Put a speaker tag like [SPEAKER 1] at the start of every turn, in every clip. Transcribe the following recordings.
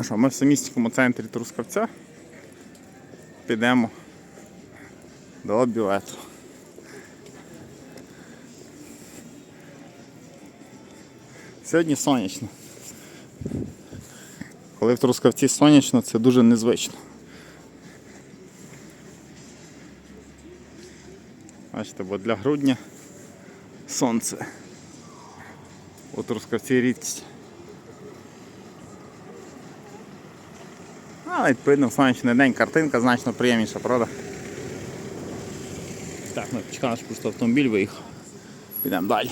[SPEAKER 1] А що, ми в самістському центрі Трускавця підемо до бювету. Сьогодні сонячно. Коли в Трускавці сонячно, це дуже незвично. Бачите, бо для грудня сонце. У Трускавці рідкість. Але відповідно в сонячний день картинка значно приємніша, правда? Так, ми почекали, що просто автомобіль виїхав. Підемо далі.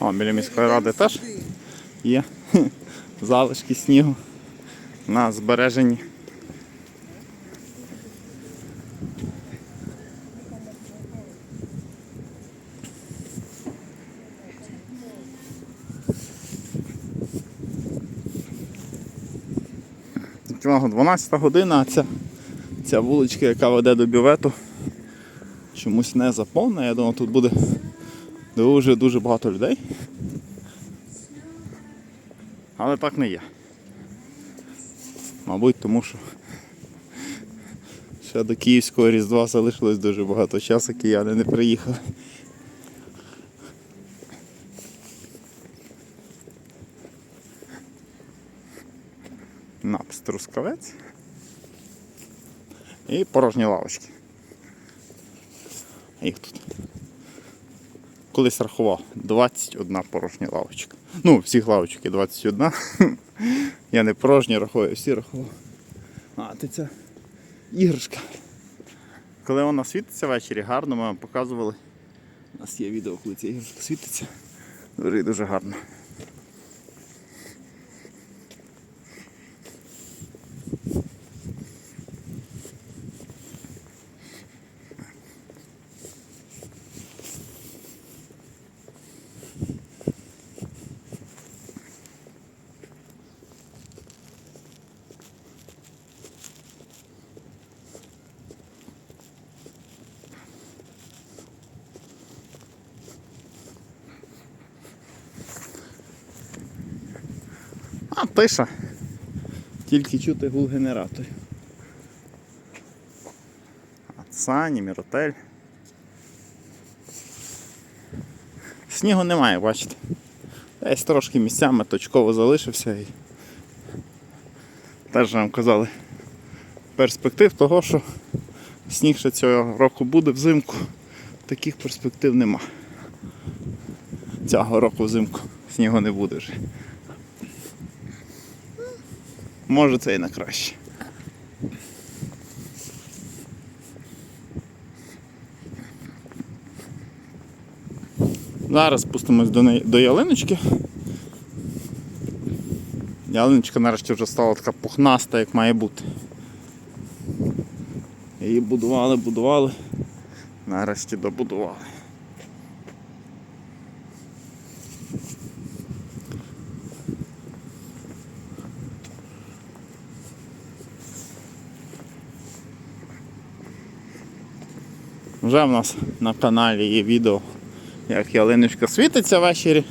[SPEAKER 1] О, біля міської ради теж є залишки снігу на збереженні. 12 година, а ця, ця вуличка, яка веде до бювету, чомусь не заповнена. Я думав, тут буде дуже-дуже багато людей. Але так не є. Мабуть, тому що ще до Київського Різдва залишилось дуже багато часу, кияни не приїхали. Напс Трускавець. І порожні лавочки. Їх тут. Колись рахував 21 порожня лавочка. Ну, всіх лавочок є 21. Я не порожні рахую, всі рахував. А, ти ця іграшка. Коли вона світиться ввечері, гарно ми вам показували. У нас є відео, коли ця іграшка світиться. Дуже дуже гарно. А, тиша. Тільки чути гул генераторів. Сані, Міротель. Снігу немає, бачите. Десь трошки місцями точково залишився і теж нам казали перспектив того, що сніг ще цього року буде взимку. Таких перспектив нема. Цього року взимку снігу не буде вже. Може це і на краще. Зараз спустимось до, неї, до ялиночки. Ялиночка нарешті вже стала така пухнаста, як має бути. Її будували, будували. Нарешті добудували. Вже в нас на каналі є відео, як ялиночка світиться ввечері.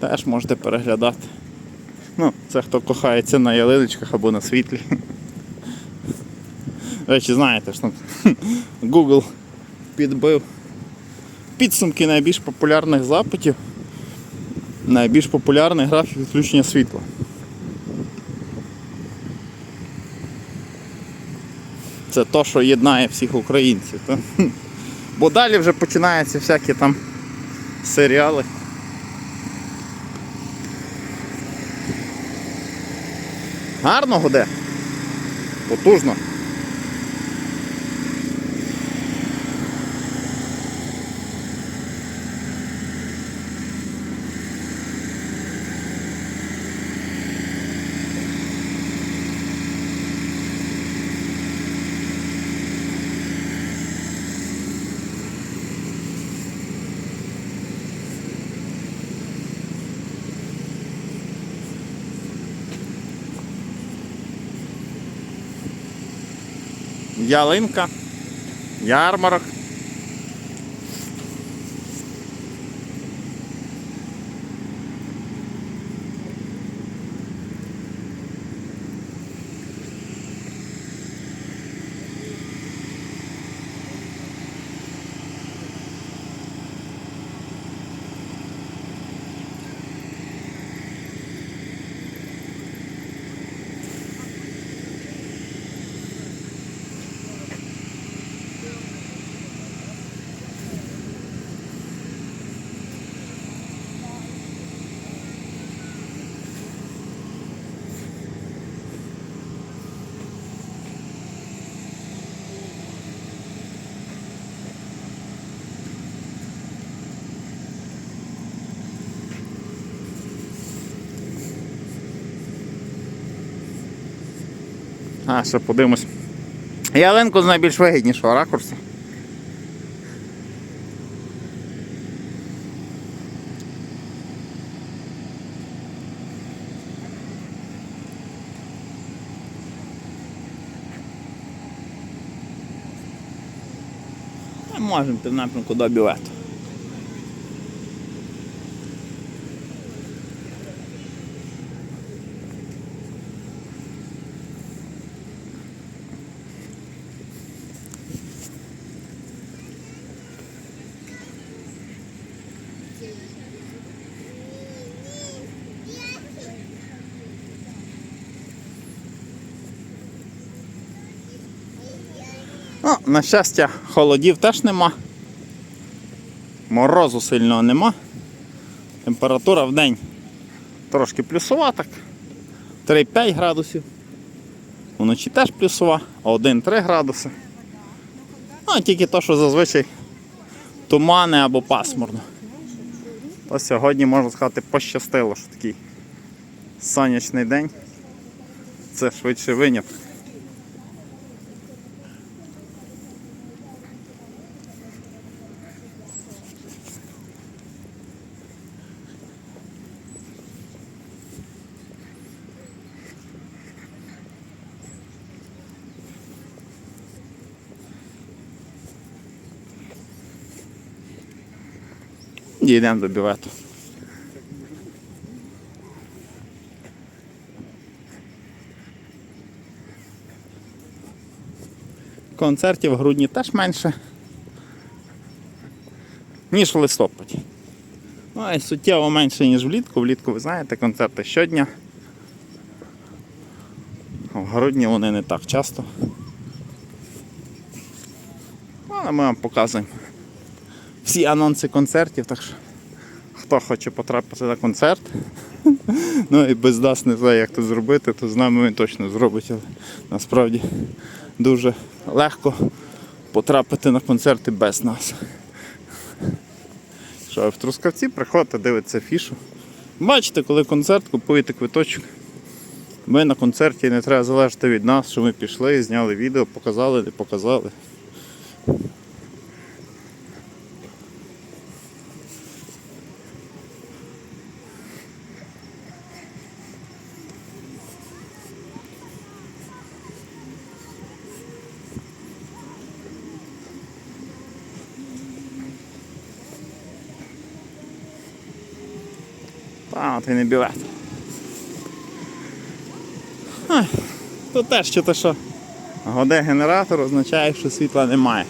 [SPEAKER 1] Теж можете переглядати. Ну, це хто кохається на ялиночках або на світлі. Речі, знаєте, що Google підбив підсумки найбільш популярних запитів. Найбільш популярний графік відключення світла. Це то, що єднає всіх українців. Бо далі вже починаються всякі там серіали. Гарно годе? Потужно. Ялинка ярмарок. А, ще подивимось. Ялинку з найбільш вигіднішого ракурсу. Можемо йти в напрямку до бювету. Ну, на щастя, холодів теж нема. Морозу сильного нема. Температура в день трошки плюсова, так. 3-5 градусів. Вночі теж плюсова, 1-3 градуси. Ну, а тільки то, що зазвичай тумани або пасмурно. То сьогодні, можна сказати, пощастило, що такий сонячний день. Це швидше виняток. Дійдемо до бювету. Концертів в грудні теж менше, ніж в листопаді. Ну, і суттєво менше, ніж влітку. Влітку, ви знаєте, концерти щодня. В грудні вони не так часто. Але ми вам показуємо всі анонси концертів, так що хто хоче потрапити на концерт, ну і без нас не знає, як це зробити, то з нами він точно зробить. Але насправді дуже легко потрапити на концерти без нас. Що в Трускавці приходите, дивитеся фішу. Бачите, коли концерт, купуєте квиточок. Ми на концерті не треба залежати від нас, що ми пішли, зняли відео, показали, не показали. Та, ти не білет. Тут теж що то що. Годе генератор означає, що світла немає.